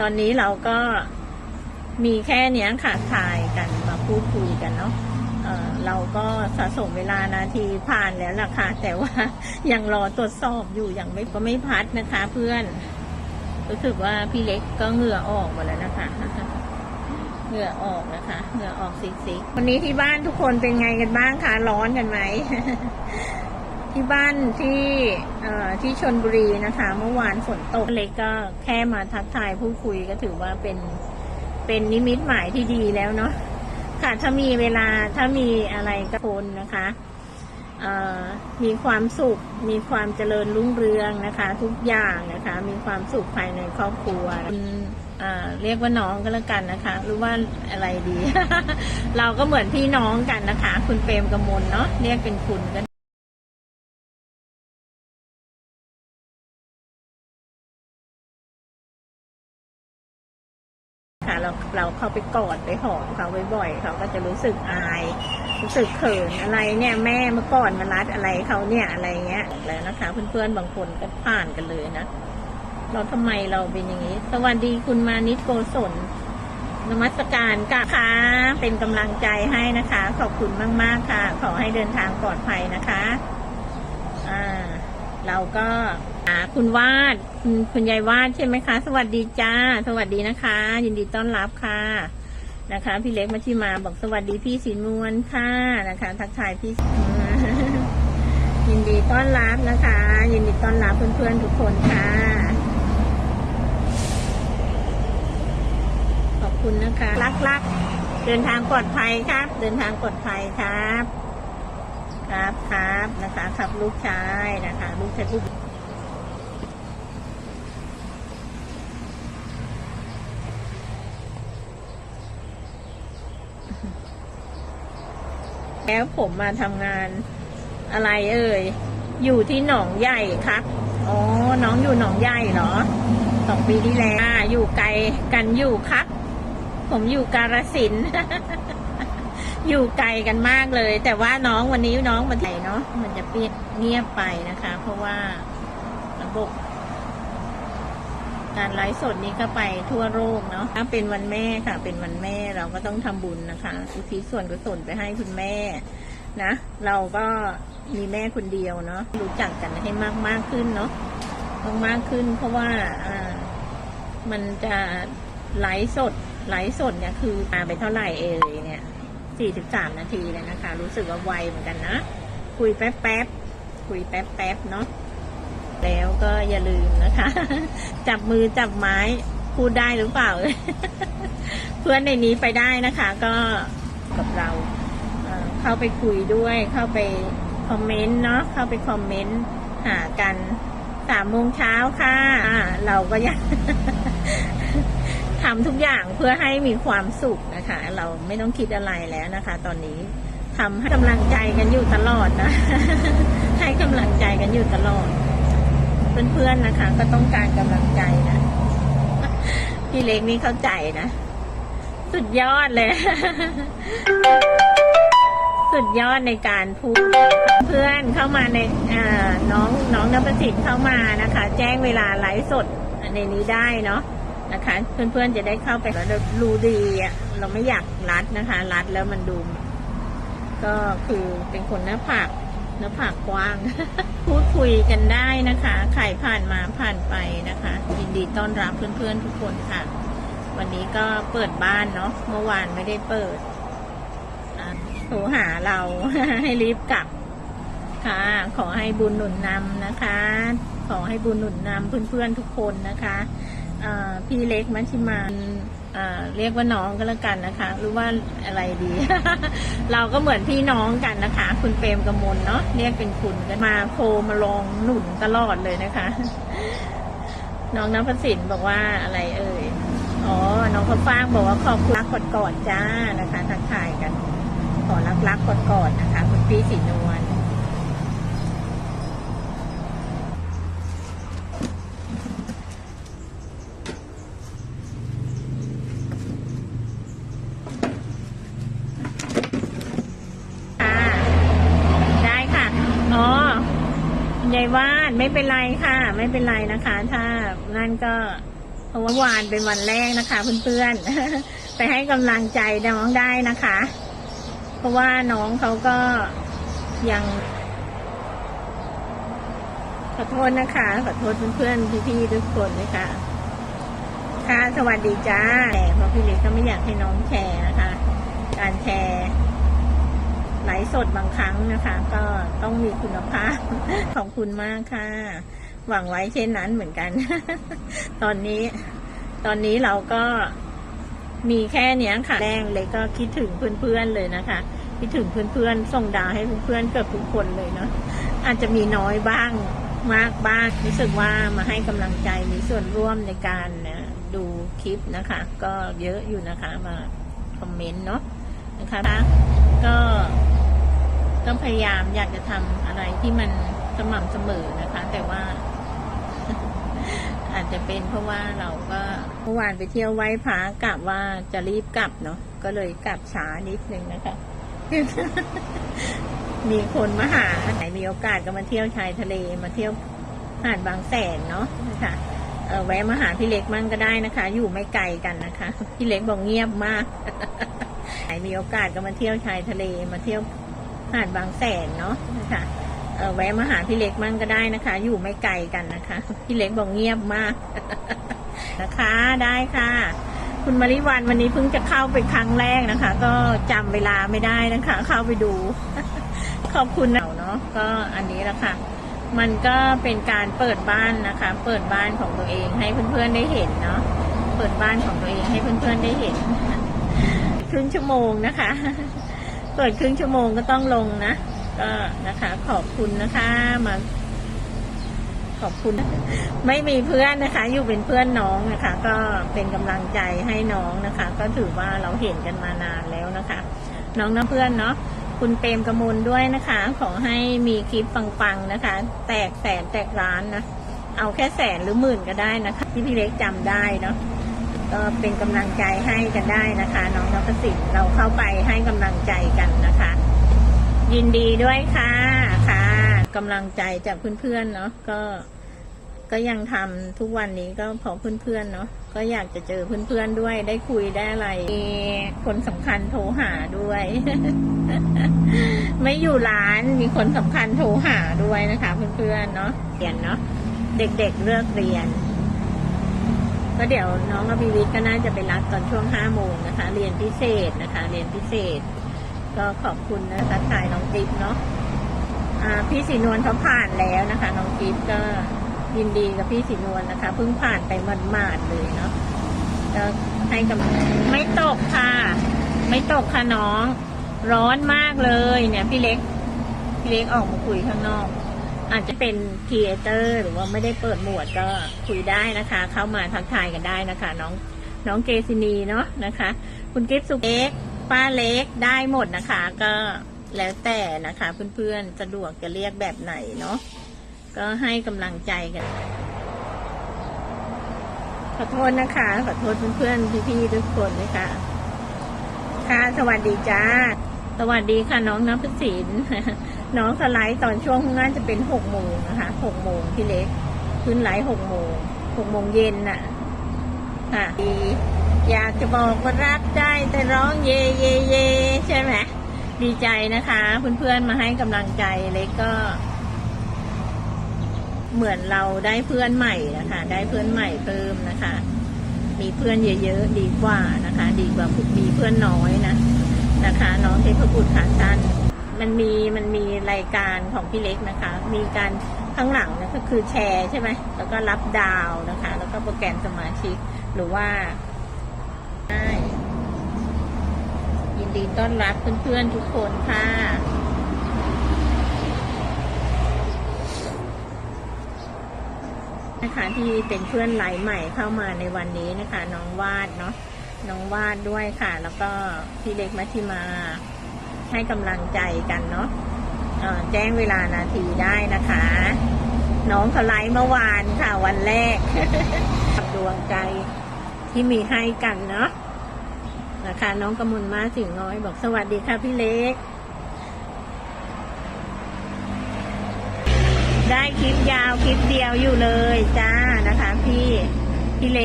ตอนนี้เราก็มีแค่เนี้ยค่ะถ่ายกันมาพูดคุยกันเนาะเเราก็สะสมเวลานาทีผ่านแล้วล่ะค่ะ แต่ว่ายังรอตรวจสอบอยู่ยังไม่ก็ไม่พัดนะคะ เพื่อน รู้สึกว่าพี่เล็กก็เหงื่อออกหมดแล้วนะคะเหงื่อออกนะคะเหงื่อออกซิกๆวันนี้ที่บ้านทุกคนเป็นไงกันบ้างคะร้อนกันไหม ที่บ้านที่ที่ชนบุรีนะคะ เมื่อวานฝนตกเล็กก็แค่มาทักทายพูดคุยก็ถือว่าเป็นเป็นนิมิตหมายที่ดีแล้วเนาะค่ะถ้ามีเวลาถ้ามีอะไรกับคนนะคะมีความสุข มีความเจริญรุ่งเรืองนะคะ ทุกอย่างนะคะ มีความสุขภายในครอบครัวเอ่อเรียกว่าน้องก็แล้วกันนะคะ หรือว่าอะไรดี เราก็เหมือนพี่น้องกันนะคะ คุณเปรมกมลเนาะเรียกเป็นคุณก็ ค่ะ เราเราเข้าไปกอดไปหอมเขาบ่อยๆเขาก็จะรู้สึกอาย รู้สึกเขินอะไรเนี่ยแม่เมื่อก่อนมารัดอะไรเขาเนี่ยอะไรเงี้ยแล้วนะคะ เพื่อนๆบางคนก็ผ่านกันเลยนะเราทำไมเราเป็นอย่างนี้ สวัสดีคุณมานิดโกศลนมัสการกะค่ะเป็นกำลังใจให้นะคะ ขอบคุณมาก ๆ ค่ะ ขอให้เดินทางปลอดภัยนะคะ อ่า เราก็ คุณวาดคุณยายวาดใช่ไหมคะ สวัสดีจ้า สวัสดีนะคะ ยินดีต้อนรับค่ะนะคะ พี่เล็กมาที่มาบอกสวัสดีพี่สีนวลค่ะนะคะ ทักทายพี่ยินดีต้อนรับนะคะ ยินดีต้อนรับเพื่อนๆทุกคนค่ะ ขอบคุณนะคะ รักๆเดินทางปลอดภัยครับ เดินทางปลอดภัยครับ ครับครับนะคะครับลูกชายนะคะ ลูกชายผู้ แล้วผมมาทำงานอะไรเอ่ย อยู่ที่หนองใหญ่ครับ อ๋อ น้องอยู่หนองใหญ่เหรอสองปีที่แล้วอ่าอยู่ไกลกันอยู่ครับ ผมอยู่กาฬสินธุ์อยู่ไกลกันมากเลย แต่ว่าน้องวันนี้น้องมาไทยเนาะ มันจะเปียกเงียบไปนะคะ เพราะว่าระบบ การไลฟ์สดนี้ก็ไปทั่วโลกเนาะถ้าเป็นวันแม่ค่ะ เป็นวันแม่เราก็ต้องทำบุญนะคะ อุทิศส่วนกุศลไปให้คุณแม่นะ เราก็มีแม่คนเดียวเนาะรู้จักกันให้มากมากขึ้นเนาะมากมากขึ้น เพราะว่าอ่ามันจะไลฟ์สดไลฟ์สดเนี่ยคือมาไปเท่าไหร่เอ่ยเนี่ย43นาทีเลยนะคะ รู้สึกว่าไวเหมือนกันนะ คุยแป๊บแป๊บๆคุยแป๊บแป๊บๆ เนาะ แล้วก็อย่าลืมนะคะ จับมือจับไม้พูดได้หรือเปล่า เพื่อนในนี้ไปได้นะคะ ก็กับเราเข้าไปคุยด้วย เข้าไปคอมเมนต์เนาะเข้าไปคอมเมนต์หากันสามโมงเช้าค่ะเราก็ยังทำทุกอย่างเพื่อให้มีความสุขนะคะ เราไม่ต้องคิดอะไรแล้วนะคะ ตอนนี้ทำให้กำลังใจกันอยู่ตลอดนะ ให้กำลังใจกันอยู่ตลอด เพื่อนๆนะคะ ก็ต้องการกำลังใจนะ พี่เล็กนี่เข้าใจนะ สุดยอดเลย สุดยอดในการพูดเพื่อนเข้ามาในอ่าน้องน้องนภสิทธิ์เข้ามานะคะ แจ้งเวลาไลฟ์สดในนี้ได้เนาะนะคะ เพื่อนๆจะได้เข้าไปแล้วรู้ดีอะเราไม่อยากรัดนะคะ รัดแล้วมันดู ก็คือเป็นคนหน้าผากหน้าผากกว้าง คุยกันได้นะคะใครผ่านมาผ่านไปนะคะ ยินดีต้อนรับเพื่อนๆทุกคนค่ะ วันนี้ก็เปิดบ้านเนาะเมื่อวานไม่ได้เปิดโทรหาเราให้รีบกลับค่ะ ขอให้บุญหนุนนำนะคะ ขอให้บุญหนุนนำเพื่อนๆทุกคนนะคะพี่เล็กมัชชิมา เรียกว่าน้องก็แล้วกันนะคะ หรือว่าอะไรดี เราก็เหมือนพี่น้องกันนะคะ คุณเปรมกมลเนาะเรียกเป็นคุณกันมาโคมาลองหนุนตลอดเลยนะคะ น้องน้ำพสินบอกว่าอะไรเอ่ยอ๋อ น้องข้าวฟ่างบอกว่าขอบคุณรักกดกอดจ้านะคะทักทายกัน ขอรักรักกดกอดนะคะ คุณพี่สีนวล ค่ะ ได้ค่ะ อ๋อคุณยาย วาดไม่เป็นไรค่ะ ไม่เป็นไรนะคะ ถ้านั่นก็เพราะว่าวานเป็นวันแรกนะคะ เพื่อนๆ ไปให้กำลังใจน้องได้นะคะ เพราะว่าน้องเขาก็ยังขอโทษนะคะ ขอโทษเพื่อนๆพี่ๆทุกคนนะคะค่ะ สวัสดีจ้าเพราะพี่เล็กก็ไม่อยากให้น้องแชร์นะคะ การแชร์ ฟ์สดบางครั้งนะคะ ก็ต้องมีคุณภาพขอบคุณมากค่ะ หวังไว้เช่นนั้นเหมือนกัน ตอนนี้ ตอนนี้เราก็มีแค่เนี้ยค่ะแรงเลยก็คิดถึงเพื่อนๆเลยนะคะ คิดถึงเพื่อนๆส่งดาวให้เพื่อนๆเกือบทุกคนเลยเนาะอาจจะมีน้อยบ้างมากบ้างรู้สึกว่ามาให้กำลังใจมีส่วนร่วมในการนี่ยดูคลิปนะคะ ก็เยอะอยู่นะคะมาคอมเมนต์เนาะนะคะ ก็ ก็พยายามอยากจะทำอะไรที่มันสม่ำเสมอนะคะ แต่ว่า อาจจะเป็นเพราะว่าเราก็เมื่อวานไปเที่ยวไหว้พระกะว่าจะรีบกลับเนาะก็เลยกลับช้านิดนึงนะคะ มีคนมาหาไหนมีโอกาสก็มาเที่ยวชายทะเลมาเที่ยวหาดบางแสนเนาะนะคะเออแวะมาหาพี่เล็กมั่งก็ได้นะคะ อยู่ไม่ไกลกันนะคะ พี่เล็กบอกเงียบมากไหนมีโอกาสก็มาเที่ยวชายทะเลมาเที่ยว หาดบางแสนเนาะนะคะแวะมาหาพี่เล็กมั่งก็ได้นะคะ อยู่ไม่ไกลกันนะคะ พี่เล็กบอกเงียบมากนะคะได้ค่ะ คุณมาริวันวันนี้เพิ่งจะเข้าไปครั้งแรกนะคะ ก็จำเวลาไม่ได้นะคะ เข้าไปดู ขอบคุณนะเนาะก็อันนี้แหละค่ะ มันก็เป็นการเปิดบ้านนะคะ เปิดบ้านของตัวเองให้เพื่อนๆได้เห็นเนาะเปิดบ้านของตัวเองให้เพื่อนๆได้เห็นครึ่งชั่วโมงนะคะ เปิดครึ่งชั่วโมงก็ต้องลงนะ ก็นะคะ ขอบคุณนะคะมาขอบคุณ ไม่มีเพื่อนนะคะ อยู่เป็นเพื่อนน้องนะคะ ก็เป็นกำลังใจให้น้องนะคะ ก็ถือว่าเราเห็นกันมานานแล้วนะคะ น้องนะเพื่อนเนาะคุณเปรมกมลด้วยนะคะ ขอให้มีคลิปปังๆนะคะ แตกแสนแตกล้านนะ เอาแค่แสนหรือหมื่นก็ได้นะคะ ที่พี่เล็กจำได้เนาะ ก็เป็นกำลังใจให้กันได้นะคะ น้องนพสิทธิ์เราเข้าไปให้กำลังใจกันนะคะ ยินดีด้วยค่ะค่ะกำลังใจจากเพื่อนๆเนาะก็ก็ยังทำทุกวันนี้ก็พราะเพื่อนๆเนาะก็อยากจะเจอเพื่อนๆด้วย ได้คุยได้อะไรมีคนสำคัญโทรหาด้วย ไม่อยู่ร้านมีคนสำคัญโทรหาด้วยนะคะ เพื่อนๆเนาะเรียนเนาะเด็กๆเลือกเรียน ก็เดี๋ยวน้องอภิวิทย์ก็น่าจะไปรับตอนช่วงห้าโมงนะคะ เรียนพิเศษนะคะ เรียนพิเศษ ก็ขอบคุณนะทักทายน้องจิ๊บเนาะพี่สีนวลเขาผ่านแล้วนะคะ น้องจิ๊บก็ยินดีกับพี่สีนวลนะคะเพิ่งผ่านไปหมาดๆเลยเนาะก็ให้กำลังไม่ตกค่ะ ไม่ตกค่ะน้อง ร้อนมากเลยเนี่ย พี่เล็ก พี่เล็กออกมาคุยข้างนอก อาจจะเป็นครีเอเตอร์หรือว่าไม่ได้เปิดหมวดก็คุยได้นะคะ เข้ามาทักทายกันได้นะคะ น้องน้องเกซินีเนาะนะคะ คุณกิฟสุเล็กป้าเล็กได้หมดนะคะ ก็แล้วแต่นะคะ เพื่อนๆสะดวกจะเรียกแบบไหนเนาะก็ให้กำลังใจกันขอโทษนะคะ ขอโทษเพื่อนๆพี่ๆทุกคนนะคะ ค่ะ สวัสดีจ้า สวัสดีค่ะน้องน้ำพิศิน น้องสไลด์ตอนช่วงน่าจะเป็นหกโมงนะคะหกโมงพี่เล็ก ขึ้นไลฟ์หกโมงหกโมงเย็นน่ะ ค่ะดีอยากจะบอกว่ารักได้แต่ร้องเยเยเยใช่ไหมดีใจนะคะ เพื่อนๆมาให้กำลังใจเล็กก็ เหมือนเราได้เพื่อนใหม่นะคะ ได้เพื่อนใหม่เพิ่มนะคะ มีเพื่อนเยอะๆดีกว่านะคะ ดีกว่ามีเพื่อนน้อยนะนะคะ น้องเทพบุตรขาสั้น มันมีมันมีรายการของพี่เล็กนะคะ มีการข้างหลังนะก็คือแชร์ใช่ไหมแล้วก็รับดาวนะคะ แล้วก็โปรแกรมสมาชิกหรือว่าได้ยินดีต้อนรับเพื่อนๆทุกคนค่ะ นะคะที่เป็นเพื่อนไลใหม่เข้ามาในวันนี้นะคะ น้องวาดเนาะน้องวาดด้วยค่ะ แล้วก็พี่เล็กมัชชิมา ให้กำลังใจกันเนาะแจ้งเวลานาทีได้นะคะ น้องเขาไลฟ์เมื่อวานค่ะวันแรกกับดวงใจที่มีให้กันเนาะนะคะน้องกมลมาสิงห์น้อย บอกสวัสดีค่ะพี่เล็ก ได้คลิปยาวคลิปเดียวอยู่เลยจ้านะคะพี่พี่เล็ก